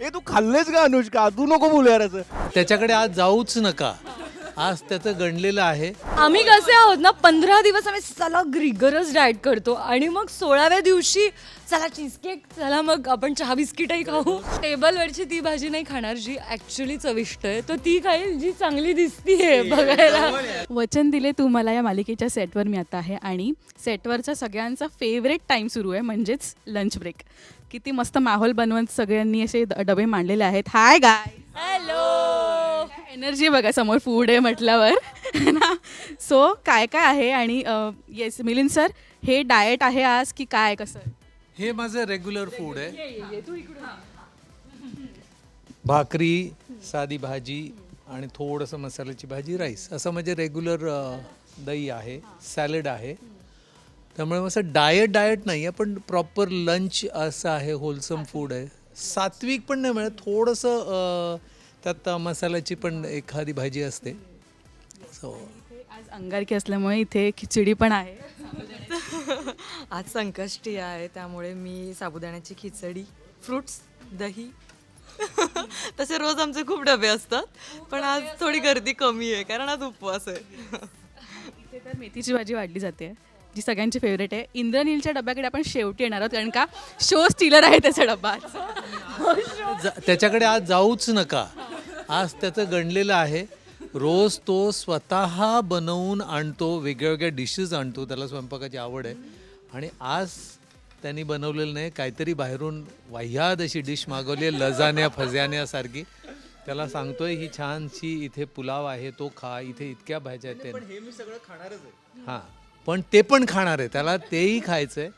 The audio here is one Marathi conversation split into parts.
हे तू खाल्लेच का अनुष्का? तू नको बोलू यार असं. त्याच्याकडे आज जाऊच नका. आज त्याचं गणलेलं आहे. आम्ही कसे आहोत ना पंधरा दिवस आम्ही चला रिगरस डाएट करतो आणि मग सोळाव्या दिवशी चला चीजकेक चला मग आपण चहा बिस्किटही खाऊ. टेबलवरची ती भाजी नाही खाणार जी ऍक्च्युली चविष्ट आहे. तर ती खाईल जी चांगली दिसतीये बघायला. वचन दिले तू मला या मालिकेच्या सेटवर मी आता आहे आणि सेटवरचा सगळ्यांचा फेवरेट टाईम सुरू आहे म्हणजेच लंच ब्रेक किती मस्त माहोल बनवत सगळ्यांनी असे ड- डबे मांडलेले आहेत. हाय गाय हॅलो एनर्जी बघा समोर फूड आहे म्हटल्यावर. ना? सो काय काय आहे आणि येस मिलिंद सर हे डाएट आहे आज की काय कसं? हे माझं रेग्युलर फूड आहे. भाकरी साधी भाजी आणि थोडंसं मसाल्याची भाजी राईस. असं म्हणजे रेग्युलर दही आहे सॅलड आहे. त्यामुळे असं डाएट डाएट नाही आहे पण प्रॉपर लंच असं आहे होलसम फूड आहे. सात्विक पण नाही मिळत थोडंसं अं, त्यात मसाल्याची पण एखादी भाजी असते. सो आज अंगारकी असल्यामुळे इथे खिचडी पण आहे. आज संकष्टी आहे त्यामुळे मी साबुदाण्याची खिचडी फ्रुट्स दही. तसे रोज आमचे खूप डबे असतात पण आज थोडी गर्दी कमी आहे कारण आज उपवास आहे. इथे तर मेथीची भाजी वाढली जाते. जी सगळ्यांची फेवरेट आहे. इंद्रनीलच्या डब्याकडे आपण शेवटी येणार आहोत कारण का शो स्टीलर आहे त्याचा डब्बा. जा- त्याच्याकडे आज जाऊच नका. आज त्याचं गणलेलं आहे. रोज तो स्वतः बनवून आणतो वेगळ्या वेगळ्या डिशेस आणतो त्याला स्वयंपाकाची आवड आहे. आणि आज त्यांनी बनवलेलं नाही काहीतरी बाहेरून वाह्याद अशी डिश मागवली आहे लजान्या फजान्यासारखी त्याला सांगतोय ही छानशी इथे पुलाव आहे तो खा इथे इतक्या भाज्या आहेत हे. हां पण ते पण खाणार आहे. त्याला तेही खायचं आहे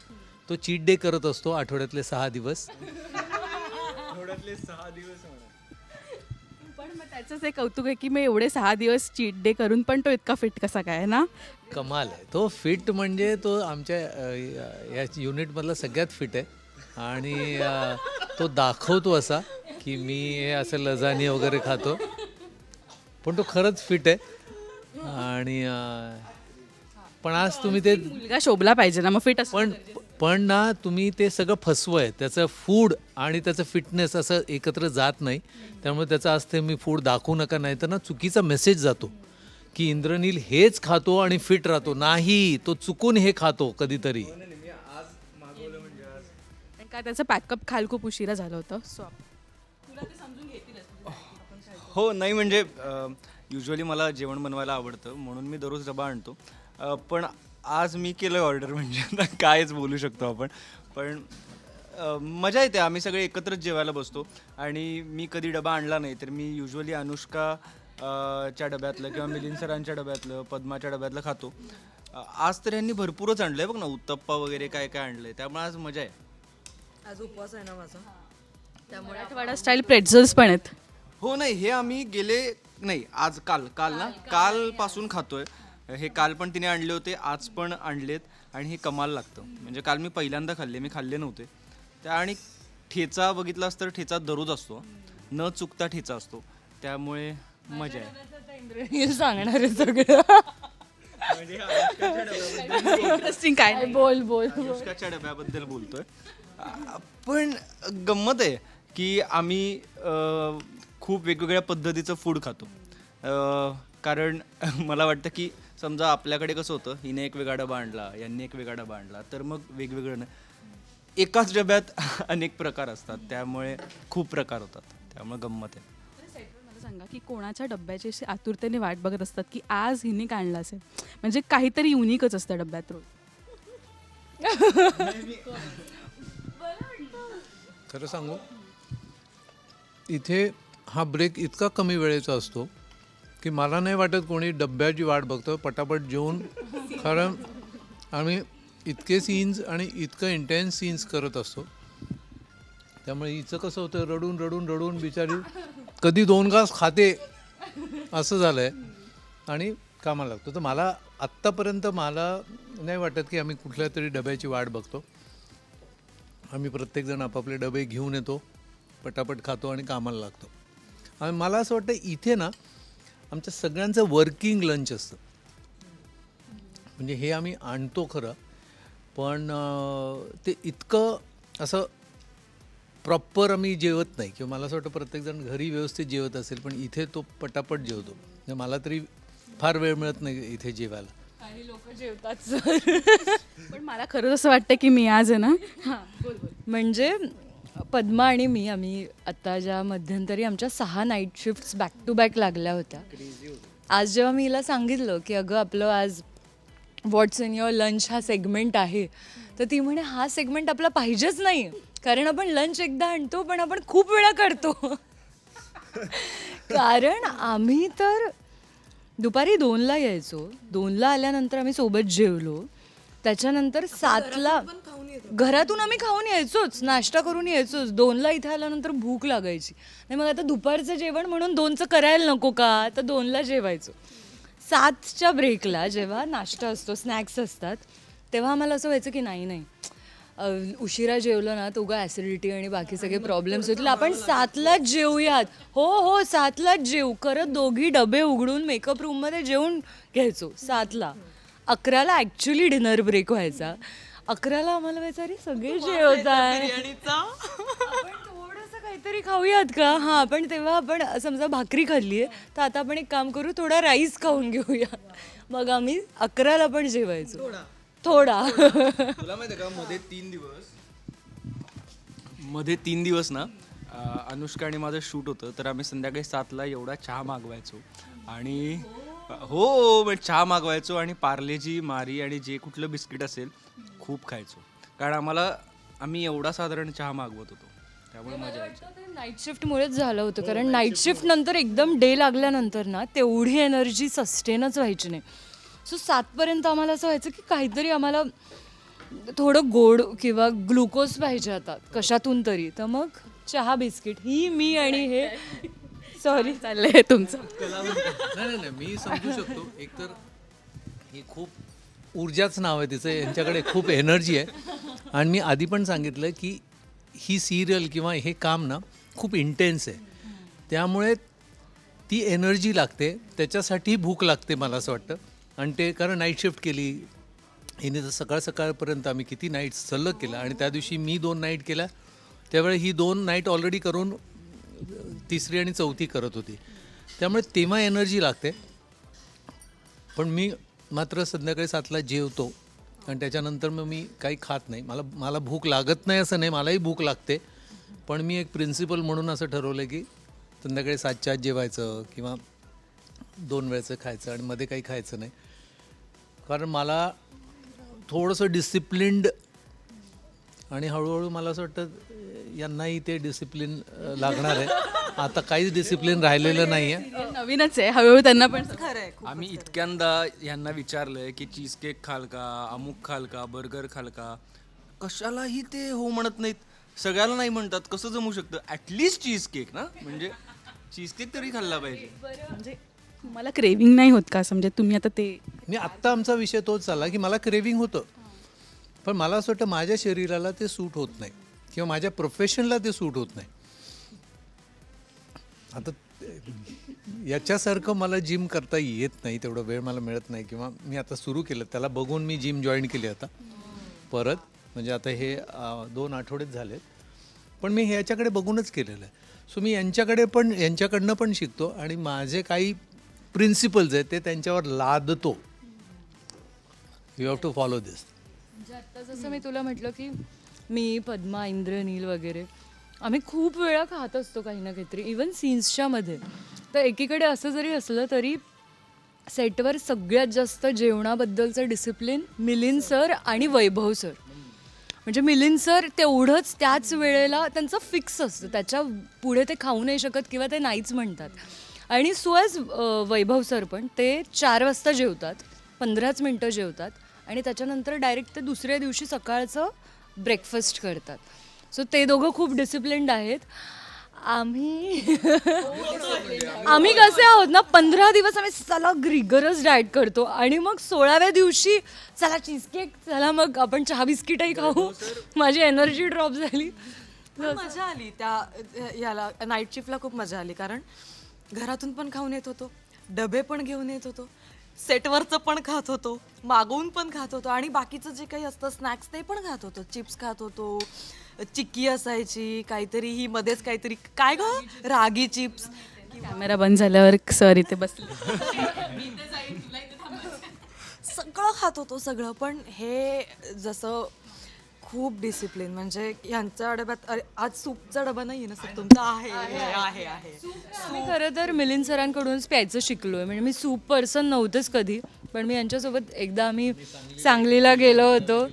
तो चीट डे करत असतो आठवड्यातले सहा दिवस. आठवड्यातले सहा दिवस म्हणा. पण मग त्याचंच एक कौतुक आहे की मी एवढे सहा दिवस चीट डे करून पण तो इतका फिट कसा काय ना? कमाल आहे. तो फिट म्हणजे तो आमच्या अ, या युनिटमधला सगळ्यात फिट आहे. आणि अ, तो दाखवतो असा की मी हे असं लजानी वगैरे खातो. पण तो खरंच फिट आहे. आणि अ, पण आज तुम्ही ते मुलगा शोभला पाहिजे ना मग फिट असतो पण पण ना तुम्ही ते सगळं फसवंय. त्याचं फूड आणि त्याचं फिटनेस असं एकत्र जात नाही. त्यामुळे त्याचं आज ते मी फूड दाखवू नका नाही तर ना चुकीचा मेसेज जातो. की इंद्रनील हेच खातो आणि फिट राहतो. नाही तो चुकून हे खातो कधीतरी. का त्याचं पॅकअप खाल खूप उशिरा झालं होतं सो हो नाही म्हणजे युजली मला जेवण बनवायला आवडतं. म्हणून मी दररोज डबा आणतो. अ, पण आज मी केलं ऑर्डर म्हणजे आता कायच बोलू शकतो आपण. पण अ, मजा येते आम्ही सगळे एकत्रच जेवायला बसतो. आणि मी कधी डबा आणला नाही तर मी युजली अनुष्का अ, च्या डब्यातलं किंवा मिलिंद सरांच्या डब्यातलं पद्माच्या डब्यातलं खातो. अ, आज तर यांनी भरपूरच आणलं आहे बघ ना उत्तप्पा वगैरे काय काय आणलं आहे त्यामुळे आज मजा आहे. आज उपवास आहे ना माझा. त्यामुळे मराठवाडा स्टाईल प्रेट्झल्स पण आहेत. हो नाही हे आम्ही गेले नाही आज काल काल ना काल पासून खातोय. हे काल पण तिने आणले होते आज पण आणलेत आणि हे कमाल लागतं. म्हणजे काल मी पहिल्यांदा खाल्ले मी खाल्ले नव्हते. त्या आणि ठेचा बघितलास तर ठेचा दररोज असतो. न चुकता ठेचा असतो. त्यामुळे मजा आहे. हे सांगणार आहे सगळं. इंटरेस्टिंग काय नाही. बोल बोल. अनुष्काच्या डब्याबद्दल बोलतोय. पण गंमत आहे की आम्ही खूप वेगवेगळ्या पद्धतीचं फूड खातो. कारण मला वाटतं की समजा आपल्याकडे कसं होतं हिने एक वेगळा डबा आणला यांनी एक वेगळा डबा आणला तर मग वेगवेगळं एकाच डब्यात अनेक प्रकार असतात त्यामुळे खूप प्रकार होतात त्यामुळे गंमत आहे. मला सांगा की कोणाच्या डब्याची अशी आतुरतेने वाट बघत असतात की आज हिने काढला असेल? म्हणजे काहीतरी युनिकच असतं डब्यात रोज. खरं सांगू इथे हा ब्रेक इतका कमी वेळेचा असतो की मला नाही वाटत कोणी डब्याची वाट बघतो. पटापट जेवून. कारण आम्ही इतके सीन्स आणि इतकं इंटेन्स सीन्स करत असतो. त्यामुळे हिचं कसं होतं रडून रडून रडून बिचारी कधी दोन घास खाते असं झालं आहे आणि कामाला लागतो. तर मला आत्तापर्यंत मला नाही वाटत की आम्ही कुठल्या तरी डब्याची वाट बघतो. आम्ही प्रत्येकजण आपापले डबे घेऊन येतो पटापट खातो आणि कामाला लागतो. आणि मला असं वाटतं इथे ना आमच्या सगळ्यांचं वर्किंग लंच असतं. म्हणजे हे आम्ही आणतो खरं पण ते इतकं असं प्रॉपर आम्ही जेवत नाही. किंवा मला असं वाटतं प्रत्येकजण घरी व्यवस्थित जेवत असेल पण इथे तो पटापट जेवतो. म्हणजे मला तरी फार वेळ मिळत नाही इथे जेवायला. आणि लोक जेवतात सर. पण मला खरंच असं वाटतं की मी आज आहे ना हां बोल बोल. म्हणजे पद्मा आणि मी आम्ही आता ज्या मध्यंतरी आमच्या सहा night shifts back to back लागल्या होत्या. आज जेव्हा मी हिला सांगितलं की अगं आपलं आज व्हॉट्स इन युअर लंच हा सेगमेंट आहे तर ती म्हणे हा सेगमेंट आपला पाहिजेच नाही. कारण आपण लंच एकदा आणतो पण आपण खूप वेळा करतो. कारण आम्ही तर दुपारी दोनला यायचो. दोनला आल्यानंतर आम्ही सोबत जेवलो. त्याच्यानंतर सातला घरातून आम्ही खाऊन यायचोच नाश्ता करून यायचोच. दोनला इथे आल्यानंतर भूक लागायची. नाही मग आता दुपारचं जेवण म्हणून दोनचं करायला नको का? तर दोनला जेवायचो. सातच्या ब्रेकला जेव्हा नाश्ता असतो स्नॅक्स असतात तेव्हा आम्हाला असं व्हायचं की नाही नाही. उशिरा जेवलं ना तो उगा ॲसिडिटी आणि बाकी सगळे प्रॉब्लेम्स होतील. आपण सातलाच जेवूयात. हो हो सातलाच जेवू. करत दोघी डबे उघडून मेकअप रूममध्ये जेवून घ्यायचो सातला. अकराला ॲक्च्युली डिनर ब्रेक व्हायचा. अकराला आम्हाला व्हायचं अरे सगळे जेवत आहे थोडंसं काहीतरी खाऊयात का? हां पण तेव्हा आपण समजा भाकरी खाल्ली आहे तर आता आपण एक काम करू थोडा राईस खाऊन घेऊया. मग आम्ही अकराला पण जेवायचो. थोडा. तुला माहिती आहे का मध्ये तीन दिवस? मध्ये तीन दिवस ना अं, अनुष्का आणि माझं शूट होतं तर आम्ही संध्याकाळी सातला एवढा चहा मागवायचो. आणि हो चहा मागवायचो आणि पार्लेजी मारी आणि जे कुठलं बिस्किट असेल खूप खायचो. कारण आम्हाला आम्ही एवढा साधारण चहा मागवत होतो. त्यामुळे मजा यायची. नाईट शिफ्टमुळेच झालं होतं. कारण नाईट शिफ्ट नंतर एकदम डे लागल्यानंतर ना तेवढी एनर्जी सस्टेनच व्हायची नाही. सो सातपर्यंत आम्हाला असं व्हायचं की काहीतरी आम्हाला थोडं गोड किंवा ग्लुकोज पाहिजे आता कशातून तरी. तर मग चहा बिस्किट ही मी आणि हे. सॉरी चाललंय तुमचं. नाही नाही नाही मी समजू शकतो. एकतर ही खूप ऊर्जाच नाव आहे तिचं. यांच्याकडे खूप एनर्जी आहे. आणि मी आधी पण सांगितलं की ही सिरियल किंवा हे काम ना खूप इंटेन्स आहे. त्यामुळे ती एनर्जी लागते. त्याच्यासाठी भूक लागते मला असं वाटतं. आणि ते कारण नाईट शिफ्ट केली. हिने तर सकाळ सकाळपर्यंत आम्ही किती नाईट सलग केला. आणि त्या दिवशी मी दोन नाईट केल्या त्यावेळी ही दोन नाईट ऑलरेडी करून तिसरी आणि चौथी करत होती. त्यामुळे तेव्हा एनर्जी लागते. पण मी मात्र संध्याकाळी सातला जेवतो. आणि त्याच्यानंतर मग मी काही खात नाही. मला मला भूक लागत नाही असं नाही. मलाही भूक लागते. पण मी एक प्रिन्सिपल म्हणून असं ठरवलं की संध्याकाळी सातच्या आत जेवायचं किंवा दोन वेळचं खायचं आणि मध्ये काही खायचं नाही. कारण मला थोडंसं डिसिप्लिन्ड आणि हळूहळू मला असं वाटतं यांनाही ते डिसिप्लिन लागणार आहे. आता काहीच डिसिप्लिन राहिलेलं नाही आहे नवीनच आहे. हळूहळू त्यांना पण आम्ही इतक्यांदा यांना विचारलंय की चीज केक खाल का अमुक खाल का बर्गर खाल का? कशालाही ते हो म्हणत नाहीत. सगळ्याला नाही म्हणतात कसं जमू शकतं? ॲटलिस्ट चीज केक ना? म्हणजे चीज केक तरी खाल्ला पाहिजे. म्हणजे तुम्हाला क्रेविंग नाही होत का असं? म्हणजे तुम्ही आता ते मी आत्ता आमचा विषय तोच चालला की मला क्रेविंग होतं. पण मला असं वाटतं माझ्या शरीराला ते सूट होत नाही. किंवा माझ्या प्रोफेशनला ते सूट होत नाही. आता याच्यासारखं मला जिम करता येत नाही तेवढा वेळ मला मिळत नाही किंवा मी आता सुरू केलं त्याला बघून मी जिम जॉईन केली आता. परत म्हणजे आता हे दोन आठवडेच झालेत. पण मी ह्याच्याकडे बघूनच केलेलं आहे. सो मी यांच्याकडे पण यांच्याकडनं पण शिकतो आणि माझे काही प्रिन्सिपल्स आहेत ते त्यांच्यावर लादतो. You have to follow this म्हणजे आत्ता जसं मी तुला म्हटलं की मी पद्मा इंद्रनील वगैरे आम्ही खूप वेळा खात असतो काही ना काहीतरी इवन सीन्सच्या मध्ये. तर एकीकडे असं जरी असलं तरी सेटवर सगळ्यात जास्त जेवणाबद्दलचं डिसिप्लिन मिलिंद सर आणि वैभव सर. म्हणजे मिलिंद सर तेवढंच त्याच वेळेला त्यांचं फिक्स असतं. त्याच्या पुढे ते खाऊ नाही शकत किंवा ते नाहीच म्हणतात. आणि सुहास वैभव सर पण ते चार वाजता जेवतात पंधराच मिनटं जेवतात आणि त्याच्यानंतर डायरेक्ट ते दुसऱ्या दिवशी सकाळचं ब्रेकफास्ट करतात. सो ते दोघं खूप डिसिप्लिन्ड आहेत. आम्ही आम्ही कसे आहोत ना पंधरा दिवस आम्ही सलग रिगरस डाएट करतो आणि मग सोळाव्या दिवशी चला चीजकेक चला मग आपण चहा बिस्किटही खाऊ. माझी एनर्जी ड्रॉप झाली. मजा आली. त्या याला नाईट शिफ्टला खूप मजा आली कारण घरातून पण खाऊन येत होतो डबे पण घेऊन येत होतो सेटवरचं पण खात होतो मागवून पण खात होतो आणि बाकीचं जे काही असतं स्नॅक्स ते पण खात होतो. चिप्स खात होतो चिक्की असायची काहीतरी ही मध्येच काहीतरी काय ग? रागी चिप्स. कॅमेरा बंद झाल्यावर सर इथे बसले. सगळं खात होतो सगळं. पण हे जसं खूप डिसिप्लिन म्हणजे यांच्या डब्यात अरे आज सूपचा डबा नाही आहे ना सर? तुमचा आहे आहे आहे मी खरं तर मिलिंद सरांकडूनच प्यायचं शिकलोय. म्हणजे मी सूप पर्सन नव्हतेच कधी पण मी यांच्यासोबत एकदा आम्ही सांगलीला गेलो होतो.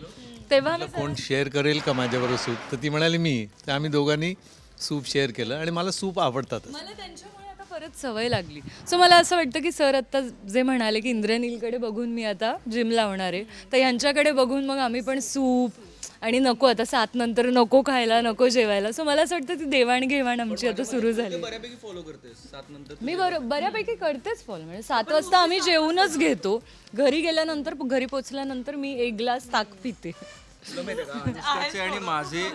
तेव्हा कोण शेअर करेल का माझ्याबरोबर सूप तर ती म्हणाली मी. तर आम्ही दोघांनी सूप शेअर केलं आणि मला सूप आवडतातच. मला त्यांच्यामुळे आता परत सवय लागली. सो मला असं वाटतं की सर आता जे म्हणाले की इंद्रनीलकडे बघून मी आता जिम लावणार आहे तर यांच्याकडे बघून मग आम्ही पण सूप आणि नको आता सात नंतर नको खायला नको जेवायला. सो मला असं वाटतं ती देवाणघेवाण आमची आता सुरू झाली. बऱ्यापैकी फॉलो करतेस. सात नंतर मी बरो बऱ्यापैकी करतेच फॉलो म्हणजे सात वाजता आम्ही जेवूनच घेतो. घरी गेल्यानंतर घरी पोचल्यानंतर मी एक ग्लास ताक पिते. तुला माहिती आहे का? अनुष्काचे आणि माझे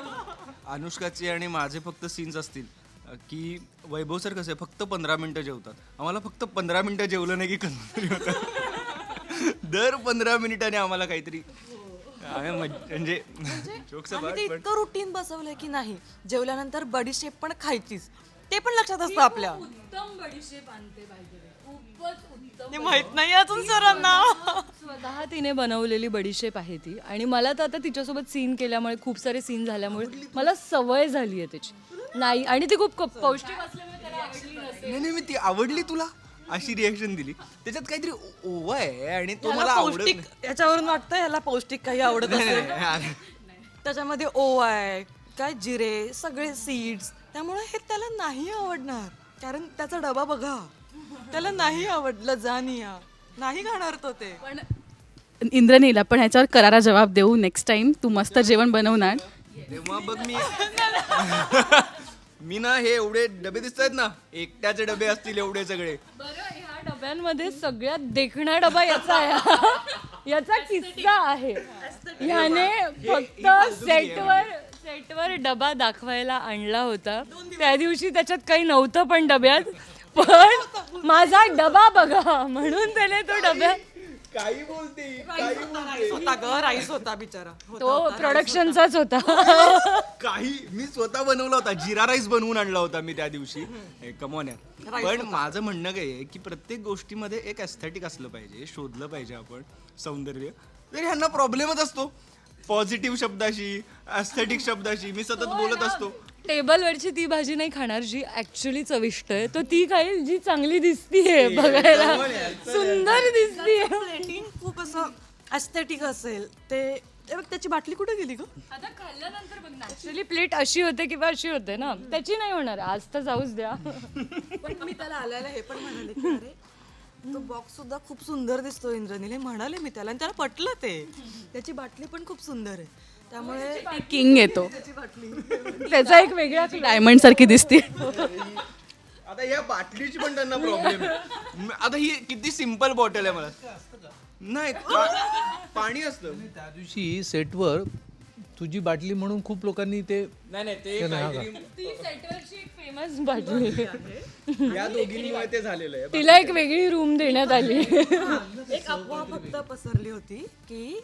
अनुष्काचे आणि माझे फक्त सीन्स असतील अ, की वैभव सर कसे फक्त पंधरा मिनिटं जेवतात. आम्हाला फक्त पंधरा मिनिटं जेवलं नाही की कसं तरी होतं. दर पंधरा मिनिटाने आम्हाला काहीतरी आम्ही मज- म्हणजे जोक्स आम्ही ते इतकं रुटीन बसवलंय की नाही. जेवल्यानंतर बडीशेप पण खायचीच. ते पण लक्षात असतं आपल्या. उत्तम बडीशेप आणते खूपच उत्तम हे माहीत नाही अजून सरांना. स्वतः तिने बनवलेली बडीशेप आहे ती. आणि मला तर आता तिच्यासोबत सीन केल्यामुळे खूप सारे सीन झाल्यामुळे मला सवय झाली आहे त्याची नाही आणि ती खूप क- पौष्टिक असल्यामुळे त्याला आवडली नसेल. नाही नाही मी ती आवडली तुला? अशी रिॲक्शन दिली. त्याच्यात काहीतरी ओवा आहे आणि तो मला आवडत पौष्टिक याच्यावरून वाटतं ह्याला पौष्टिक काही आवडत असेल. नाही. त्याच्यामध्ये ओवा आहे काय जिरे सगळे सीड्स त्यामुळे हे त्याला नाही आवडणार. कारण त्याचा डबा बघा. त्याला नाही आवडलं जानिया. नाही खाणार तो ते. पण इंद्रनील आपण ह्याच्यावर करारा जबाब देऊ नेक्स्ट टाइम तू मस्त जेवण बनवणार. तेव्हा बघ मी. मी ना हे एवढे डबे दिसत आहेत ना एकट्याचे डबे असतील एवढे सगळे. बरं ह्या डब्यांमध्ये सगळ्यात देखणा डबा याचा आहे याचा किस्सा आहे. ह्याने फक्त सेटवर सेटवर डबा दाखवायला आणला होता. त्या दिवशी त्याच्यात काही नव्हतं पण डब्यात पण माझा डबा बघा म्हणून त्याने तो डब्यात काही बोलते राईस होता ग राईस होता बिचारा. तो प्रोडक्शनचाच होता. काही मी स्वतः बनवला होता. जिरा राईस बनवून आणला होता मी त्या दिवशी. कमॉन पण माझं म्हणणं काय आहे की प्रत्येक गोष्टीमध्ये एक एस्थेटिक असलं पाहिजे शोधलं पाहिजे आपण सौंदर्य. तर ह्यांना प्रॉब्लेमच असतो. पॉझिटिव्ह शब्दाशी एस्थेटिक शब्दाशी मी सतत बोलत असतो. टेबलवरची ती भाजी नाही खाणार जी ऍक्च्युली चविष्ट आहे. तो ती खाईल जी चांगली दिसतीये बघायला. सुंदर दिसतीये. प्लेटिंग खूप असं एस्थेटिक असेल. ते ए बघ त्याची बाटली कुठे गेली ग? आता खाल्ल्यानंतर बघ ऍक्च्युली प्लेट अशी होते किंवा अशी होते ना. त्याची नाही होणार. आज तर जाऊच द्या. पण मी त्याला आल्याला हे पण म्हणाले की अरे तो बॉक्स सुद्धा खूप सुंदर दिसतो इंद्रनील. हे म्हणाले मी त्याला. आणि त्याला पटलं ते. त्याची बाटली पण खूप सुंदर आहे. त्यामुळे किंग येतो. त्याचा एक वेगळा डायमंड सारखी दिसते. आता या बाटलीची पण त्यांना प्रॉब्लेम आहे. आता ही किती सिंपल बॉटल आहे मला. नाही पा- पाणी असतं. त्या दिवशी सेटवर तुझी बाटली म्हणून खूप लोकांनी ते नाही नाही ते ती सेटवरची एक फेमस बाटली या दोघींमुळे ते झालेलं आहे. तिला एक वेगळी रूम देण्यात आली. एक अफवा फक्त पसरली होती की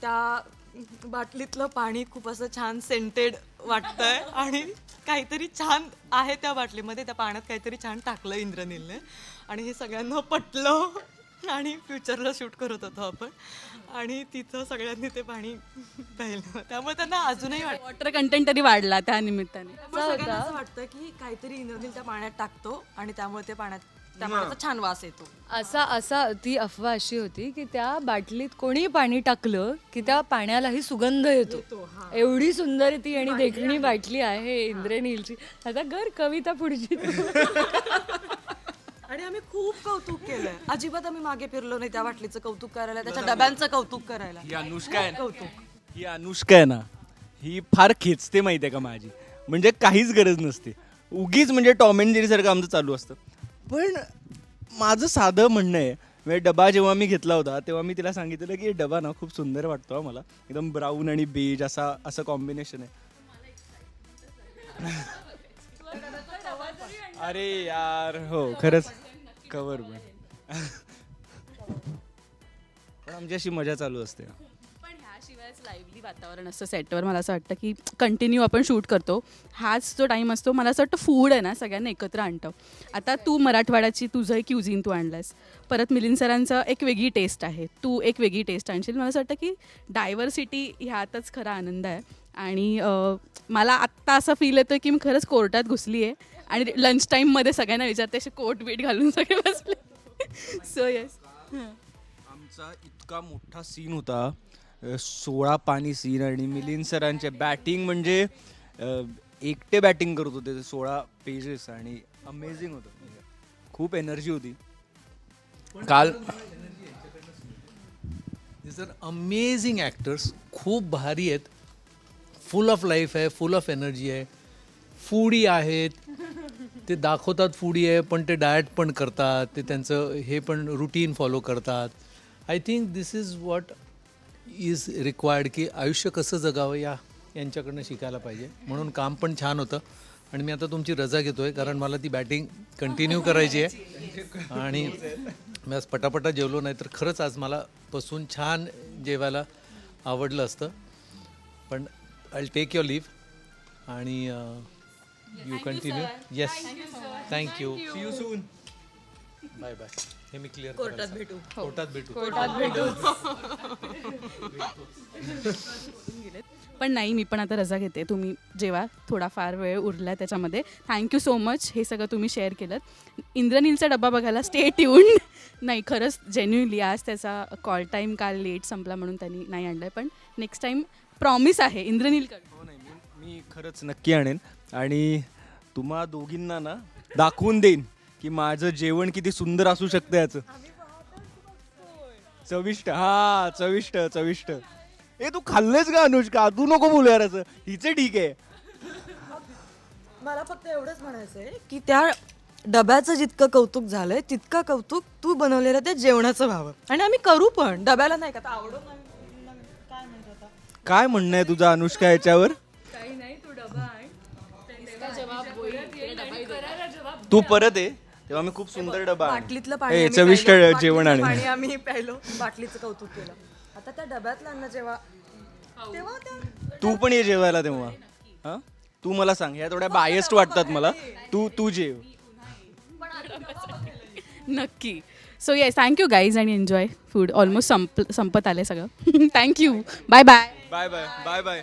त्या बाटलीतलं पाणी खूप असं छान सेंटेड वाटतंय आणि काहीतरी छान आहे त्या बाटलीमध्ये. त्या पाण्यात काहीतरी छान टाकलं इंद्रनीलने. आणि हे सगळ्यांना पटलं आणि फ्युचरला शूट करत होतो आपण. आणि तिथं सगळ्यांनी ते पाणी प्यायलं. त्यामुळे त्यांना अजूनही वाटतं वॉटर कंटेंट तरी वाढला त्या निमित्ताने. त्यामुळे सगळ्यांना असं वाटतं की काहीतरी इंद्रनील त्या पाण्यात टाकतो आणि त्यामुळे ते पाण्यात त्या पाण्याचा छान वास येतो. असा असा ती अफवा अशी होती की त्या बाटलीत कोणी पाणी टाकलं की त्या पाण्यालाही सुगंध येतो. एवढी सुंदर ती आणि देखणी बाटली आहे इंद्रनीलची. आता कर कविता पुढची. आणि आम्ही खूप कौतुक केलंय. अजिबात आम्ही मागे फिरलो नाही त्या बाटलीचं कौतुक करायला त्याच्या डब्यांचं कौतुक करायला. ही अनुष्का आहे ना? ही अनुष्का आहे ना? ही फार खेचते माहिती आहे का माझी? म्हणजे काहीच गरज नसते. उगीच म्हणजे टॉम अँड जेरी सारखं आमचं चालू असतं. पण माझं साधं म्हणणं आहे म्हणजे डबा जेव्हा मी घेतला होता तेव्हा मी तिला सांगितलं की डबा ना खूप सुंदर वाटतो हा मला. एकदम ब्राऊन आणि बेज असा असं कॉम्बिनेशन आहे. अरे यार हो खरंच. कवर पण पण आमची अशी मजा चालू असते. ना लाईव्हली वातावरण असतं सेटवर मला असं वाटतं की कंटिन्यू आपण शूट करतो. हाच जो टाईम असतो मला असं वाटतं फूड आहे ना सगळ्यांना एकत्र आणतं. आता तू मराठवाड्याची तुझं एक क्युझिन तू आणलंस परत मिलिंद सरांचं एक वेगळी टेस्ट आहे. तू एक वेगळी टेस्ट आणशील. मला असं वाटतं की डायव्हर्सिटी ह्यातच खरा आनंद आहे. आणि मला आत्ता असं फील येतं की मी खरंच कोर्टात घुसली आहे आणि लंच टाईममध्ये सगळ्यांना विचारते असे कोट बीट घालून सगळे बसले. सो येस आमचा इतका मोठा सीन होता. सोळा पाणी सीन आणि मिलिंद सरांचे बॅटिंग म्हणजे अ, एकटे बॅटिंग करत होते ते सोळा पेजेस आणि अमेझिंग होतं. खूप एनर्जी होती. काल दिस अमेझिंग ॲक्टर्स खूप भारी आहेत. फुल ऑफ लाईफ आहे फुल ऑफ एनर्जी आहे. फूडी आहेत. ते दाखवतात फूडी आहे पण ते डाएट पण करतात. ते त्यांचं हे पण रुटीन फॉलो करतात. I think this is what is required की आयुष्य कसं जगावं या यांच्याकडनं शिकायला पाहिजे. म्हणून काम पण छान होतं. आणि मी आता तुमची रजा घेतो आहे कारण मला ती बॅटिंग कंटिन्यू करायची आहे. आणि मी आज पटापटा जेवलो नाही तर खरंच आज मला बसून छान जेवायला आवडलं असतं. पण आय टेक युअर लिव्ह आणि you continue yes thank you see you soon bye bye. हे मी क्लिअर कोर्टात भेटू. कोर्टात भेटू. पण नाही मी पण आता रजा घेते. तुम्ही जेव्हा थोडाफार वेळ उरला त्याच्यामध्ये थँक्यू सो मच हे सगळं तुम्ही शेअर केलं इंद्रनीलचा डब्बा बघायला स्टे ट्यून नाही खरंच जेन्युनली आज त्याचा कॉल टाईम काल लेट संपला म्हणून त्यांनी नाही आणलं पण नेक्स्ट टाईम प्रॉमिस आहे इंद्रनीलकडे. हो नाही मी मी खरंच नक्की आणेन. आणि तुम्हा दोघींना ना दाखवून देईन. की माझं जेवण किती सुंदर असू शकतं याचं. चविष्ट हा चविष्ट चविष्ट. ए तू खाल्लेस का अनुष्का? तू नको बोलू यार असं. हिचं ठीक आहे. मला फक्त एवढंच म्हणायचं आहे की त्या डब्याचं जितकं कौतुक झालंय तितकं कौतुक तू बनवलेलं त्या जेवणाचं व्हावं. आणि आम्ही करू पण. डब्याला नाही का? आवडो नाही काय माहिती आता? काय म्हणणं आहे तुझं अनुष्का याच्यावर? काही नाही तू डबा तू परत आहे तेव्हा मी खूप सुंदर डबा. बाटलीतलं आम्ही चविष्ट प्यायलं, जेवण बाटलीतलं पाणी आम्ही प्यायलो. बाटलीचं कौतुक केलं. आता त्या डब्यातलं अन्न जेव्हा तेव्हा त्या तू पण ये जेवायला तेव्हा. हा? तू मला सांग ह्या थोड्या बायस्ड वाटतात मला. तू तू जेव. नक्की. So yes thank you guys आणि एन्जॉय फूड ऑलमोस्ट संप संपत आले सगळं. Thank you bye bye bye bye bye bye